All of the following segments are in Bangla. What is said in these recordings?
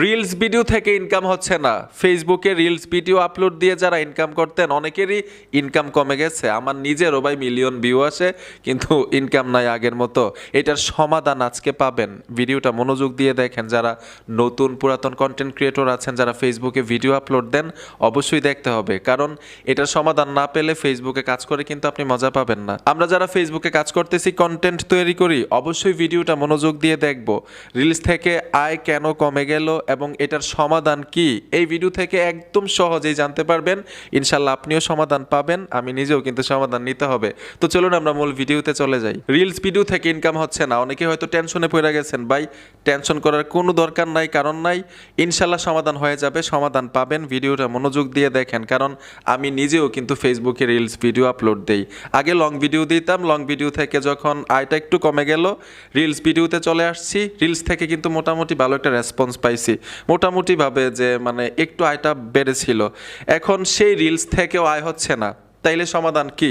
রিলস ভিডিও থেকে ইনকাম হচ্ছে না। ফেসবুকে রিলস ভিডিও আপলোড দিয়ে যারা ইনকাম করতেন, অনেকেরই ইনকাম কমে গেছে। আমার নিজেরও ভাই মিলিয়ন ভিউ আসে, কিন্তু ইনকাম নাই আগের মতো। এটার সমাধান আজকে পাবেন। ভিডিওটা মনোযোগ দিয়ে দেখেন, যারা নতুন পুরাতন কন্টেন্ট ক্রিয়েটর আছেন, যারা ফেসবুকে ভিডিও আপলোড দেন, অবশ্যই দেখতে হবে। কারণ এটার সমাধান না পেলে ফেসবুকে কাজ করে কিন্তু আপনি মজা পাবেন না। আমরা যারা ফেসবুকে কাজ করতেছি কন্টেন্ট তৈরি করি, অবশ্যই ভিডিওটা মনোযোগ দিয়ে দেখব। রিলস থেকে আয় কেন কমে গেল এবং এটার সমাধান কি? এই ভিডিও থেকে একদম সহজেই জানতে পারবেন। ইনশাল্লাহ আপনিও সমাধান পাবেন, আমি নিজেও কিন্তু সমাধান নিতে হবে। তো চলুন আমরা মূল ভিডিওতে চলে যাই। রিলস ভিডিও থেকে ইনকাম হচ্ছে না, অনেকে হয়তো টেনশনে পড়ে গেছেন, ভাই টেনশন করার কোনো দরকার নাই, কারণ নাই। ইনশাল্লাহ সমাধান হয়ে যাবে, সমাধান পাবেন। ভিডিওটা মনোযোগ দিয়ে দেখেন, কারণ আমি নিজেও কিন্তু ফেসবুকে রিলস ভিডিও আপলোড দেই। আগে লং ভিডিও দিতাম লং ভিডিও থেকে যখন আয়টা একটু কমে গেল রিলস ভিডিওতে চলে আসছি। রিলস থেকে কিন্তু মোটামুটি ভালো একটা রেসপন্স পাইছি। মোটামুটিভাবে যে মানে একটু আয়টা বেড়েছিল। এখন সেই রিলস থেকেও আয় হচ্ছে না। তাইলে সমাধান কি?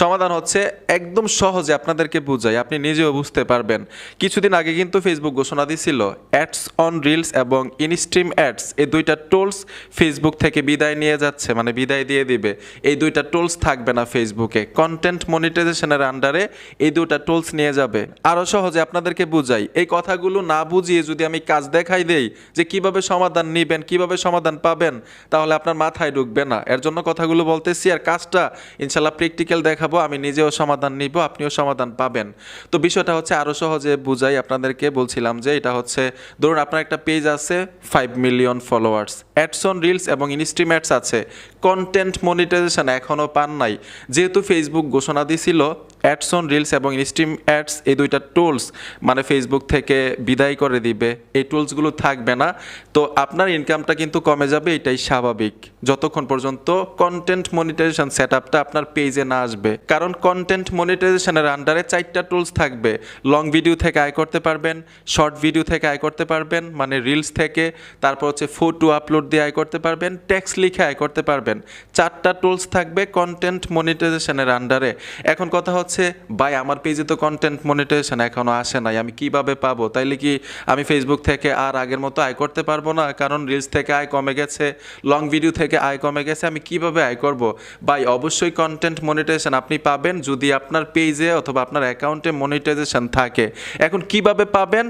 সমাধান হচ্ছে একদম সহজে আপনাদেরকে বুঝাই, আপনি নিজেও বুঝতে পারবেন। কিছুদিন আগে কিন্তু ফেসবুক ঘোষণা দিছিল অ্যাডস অন রিলস এবং ইনস্ট্রিম অ্যাডস এই দুইটা টোলস ফেসবুক থেকে বিদায় নিয়ে যাচ্ছে মানে বিদায় দিয়ে দিবে। এই দুইটা টোলস থাকবে না ফেসবুকে কন্টেন্ট মনিটাইজেশনের আন্ডারে এই দুইটা টোলস নিয়ে যাবে। আরও সহজে আপনাদেরকে বুঝাই, এই কথাগুলো না বুঝিয়ে যদি আমি কাজ দেখাই দেই, যে কীভাবে সমাধান নিবেন, কীভাবে সমাধান পাবেন, তাহলে আপনার মাথায় ঢুকবে না। এর জন্য কথাগুলো বলতেছি, আর কাজটা ইনশাল্লাহ প্র্যাকটিক্যাল দেখাবো, আমি নিজেও সমাধান নিব, আপনিও সমাধান পাবেন। তো বিষয়টা হচ্ছে আরও সহজে বুঝাই আপনাদেরকে বলছিলাম যে এটা হচ্ছে, ধরুন আপনার একটা পেজ আছে five million followers ads on reels এবং ইনস্ট্রিম অ্যাডস আছে। কন্টেন্ট মনিটাইজেশন এখনও পান নাই, যেহেতু ফেসবুক ঘোষণা দিছিল অ্যাডস অন রিলস এবং ইনস্ট্রিম অ্যাডস এই দুইটা টুলস মানে ফেসবুক থেকে বিদায় করে দিবে। এই টুলসগুলো থাকবে না। তো আপনার ইনকামটা কিন্তু কমে যাবে, এটাই স্বাভাবিক। যতক্ষণ পর্যন্ত কন্টেন্ট মনিটাইজেশন সেট আপনার পেজে না আসবে। কারণ কন্টেন্ট মনিটাইজেশনের আন্ডারে চারটা টুলস থাকবে। লং ভিডিও থেকে আয় করতে পারবেন শর্ট ভিডিও থেকে আয় করতে পারবেন মানে রিলস থেকে, তারপর হচ্ছে ফটো আপলোড দিয়ে আয় করতে পারবেন টেক্সট লিখে আয় করতে পারবেন। চারটা টুলস থাকবে কন্টেন্ট মনিটাইজেশনের আন্ডারে এখন কথা হচ্ছে ভাই, আমার পেজে তো কন্টেন্ট মনিটাইজেশন এখনও আসে নাই, আমি কীভাবে পাবো? তাইলে কি আমি ফেসবুক থেকে আর আগের মতো আয় করতে পারব না? কারণ রিলস থেকে আয় কমে গেছে লং ভিডিও থেকে আয় কমে গেছে, আমি কীভাবে আয় করব? ভাই, অবশ্যই কন্টেন্ট মনিটাইজেশন আপনি পাবেন যদি আপনার পেজে অথবা আপনার অ্যাকাউন্টে মনিটাইজেশন থাকে। এখন কীভাবে পাবেন?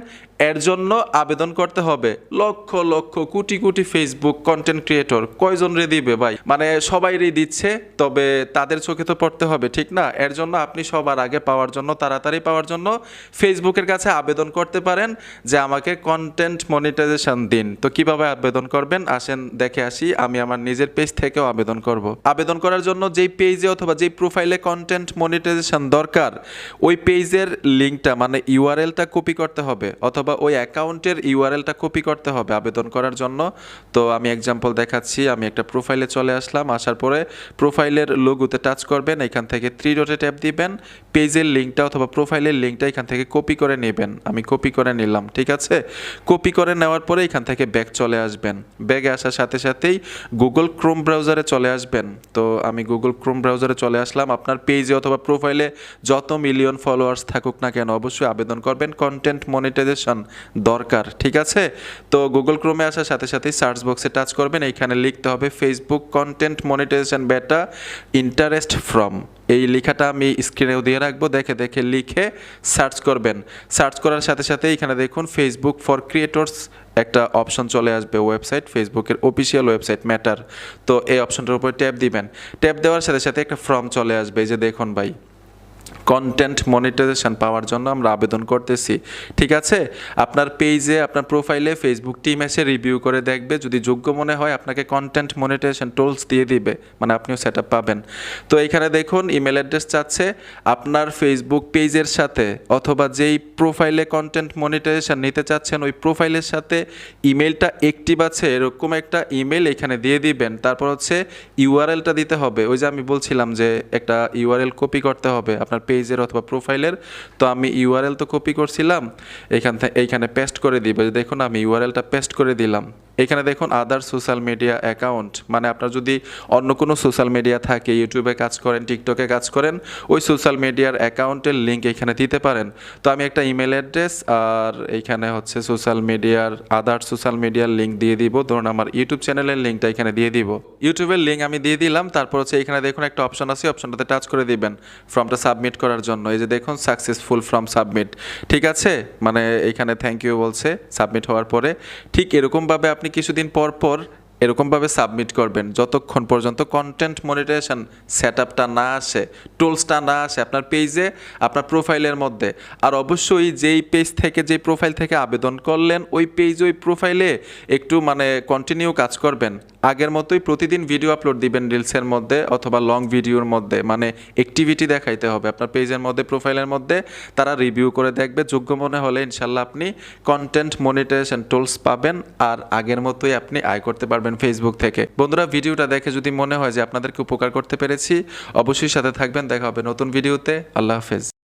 এর জন্য আবেদন করতে হবে। Lakh lakh, crore crore Facebook content creator কয়জন রে দিবে ভাই? মানে সবাইরই দিচ্ছে, তবে তাদের চোখে তো পড়তে হবে, ঠিক না? এর জন্য আপনি সবার আগে পাওয়ার জন্য, তাড়াতাড়ি পাওয়ার জন্য ফেসবুকের কাছে আবেদন করতে পারেন যে আমাকে কন্টেন্ট মনিটাইজেশন দিন। তো কীভাবে আবেদন করবেন? আসেন, দেখে আসি। আমি আমার নিজের পেজ থেকেও আবেদন করব। আবেদন করার জন্য যেই পেজে অথবা যেই প্রোফাইলে কন্টেন্ট মনিটাইজেশন দরকার, ওই পেজের লিঙ্কটা মানে ইউআরএলটা কপি করতে হবে। অথবা ওই অ্যাকাউন্টের ইউআরএলটা কপি করতে হবে আবেদন করার জন্য। তো আমি এক্সাম্পল দেখাচ্ছি, আমি একটা প্রোফাইলে চলে আসলাম, আসার পরে প্রোফাইলের লোগোতে টাচ করবেন, এখান থেকে থ্রি ডটে ট্যাপ দিবেন পেজের লিঙ্কটা অথবা প্রোফাইলের লিঙ্কটা এখান থেকে কপি করে নেবেন। আমি কপি করে নিলাম, ঠিক আছে? কপি করে নেওয়ার পরে এখান থেকে ব্যাগ চলে আসবেন। ব্যাগে আসার সাথে সাথেই গুগল ক্রোম ব্রাউজারে চলে আসবেন। তো আমি গুগল ক্রোম ব্রাউজারে চলে আসলাম, আপনার পেজে অথবা প্রোফাইলে যত মিলিয়ন ফলোয়ার্স থাকুক না কেন, অবশ্যই আবেদন করবেন। কন্টেন্ট মনিটাইজেশন দরকার, ঠিক আছে? তো গুগল ক্রোমে আসার সাথে সাথেই সার্চ বক্সে টাচ করবেন। এইখানে লিখতে হবে Facebook content monetization beta interest from এই লেখাটা আমি স্ক্রিনেও দিয়ে রাখব। দেখে দেখে লিখে সার্চ করবেন। সার্চ করার সাথে সাথে এখানে দেখুন ফেসবুক ফর ক্রিয়েটর্স একটা অপশন চলে আসবে ওয়েবসাইট ফেসবুকের অফিসিয়াল ওয়েবসাইট ম্যাটার তো এই অপশনটার উপর ট্যাপ দিবেন। ট্যাপ দেওয়ার সাথে সাথে একটা ফর্ম চলে আসবে। যে দেখুন ভাই। কন্টেন্ট মনিটাইজেশন পাওয়ার জন্য আমরা আবেদন করতেছি। ঠিক আছে? আপনার পেজে আপনার প্রোফাইলে ফেসবুক টিম এসে রিভিউ করে দেখবে। যদি যোগ্য মনে হয়, আপনাকে কন্টেন্ট মনিটাইজেশন টুলস দিয়ে দিবে। মানে আপনিও সেট পাবেন। তো এখানে দেখুন ইমেল অ্যাড্রেস চাচ্ছে। আপনার ফেসবুক পেজের সাথে অথবা যেই প্রোফাইলে কন্টেন্ট মনিটাইজেশন নিতে চাচ্ছেন, ওই প্রোফাইলের সাথে ইমেলটা অ্যাক্টিভ আছে, এরকম একটা ইমেল এখানে দিয়ে দিবেন। তারপর হচ্ছে ইউআরএলটা দিতে হবে। ওই যে আমি বলছিলাম যে একটা ইউআরএল কপি করতে হবে। আপনার পেজের অথবা প্রোফাইলের, তো আমি ইউআরএল তো কপি করছিলাম এখান থেকে এইখানে পেস্ট করে দিব। দেখুন, আমি ইউআরএলটা পেস্ট করে দিলাম। এখানে দেখুন আদার সোশ্যাল মিডিয়া অ্যাকাউন্ট মানে আপনার যদি অন্য কোনো সোশ্যাল মিডিয়া থাকে ইউটিউবে কাজ করেন টিকটকে কাজ করেন, ওই সোশ্যাল মিডিয়ার অ্যাকাউন্টের লিঙ্ক এখানে দিতে পারেন। তো আমি একটা ইমেল অ্যাড্রেস আর এইখানে হচ্ছে সোশ্যাল মিডিয়ার আদার সোশ্যাল মিডিয়ার লিঙ্ক দিয়ে দিব। ধরুন আমার ইউটিউব চ্যানেলের লিঙ্কটা এখানে দিয়ে দিব। ইউটিউবের লিঙ্ক আমি দিয়ে দিলাম, তারপর হচ্ছে এখানে দেখুন একটা অপশন আছে অপশনটাতে টাচ করে দিবেন ফর্মটা সাবমিট করার জন্য। এই যে দেখুন সাকসেসফুল ফর্ম সাবমিট ঠিক আছে? মানে এখানে থ্যাংক ইউ বলছে সাবমিট হওয়ার পরে। ঠিক এরকমভাবে আপনি কিছুদিন পর পর এরকমভাবে সাবমিট করবেন। যতক্ষণ পর্যন্ত কন্টেন্ট মনিটাইজেশন সেট আপটা না আসে টুলসটা না আসে আপনার পেজে আপনার প্রোফাইলের মধ্যে। আর অবশ্যই যেই পেজ থেকে, যেই প্রোফাইল থেকে আবেদন করলেন, ওই পেজ ওই প্রোফাইলে একটু মানে কন্টিনিউ কাজ করবেন। আগের মতোই প্রতিদিন ভিডিও আপলোড দিবেন রিলসের মধ্যে অথবা লং ভিডিওর মধ্যে। মানে অ্যাক্টিভিটি দেখাইতে হবে। আপনার পেজের মধ্যে প্রোফাইলের মধ্যে তারা রিভিউ করে দেখবে। যোগ্য মনে হলে ইনশাল্লাহ আপনি কন্টেন্ট মনিটাইজেশন টুলস পাবেন আর আগের মতোই আপনি আয় করতে পারবেন ফেসবুক থেকে। বন্ধুরা ভিডিওটা দেখে যদি মনে হয় যে আপনাদেরকে উপকার করতে পেরেছি, অবশ্যই সাথে থাকবেন। দেখা হবে নতুন ভিডিওতে আল্লাহ হাফেজ।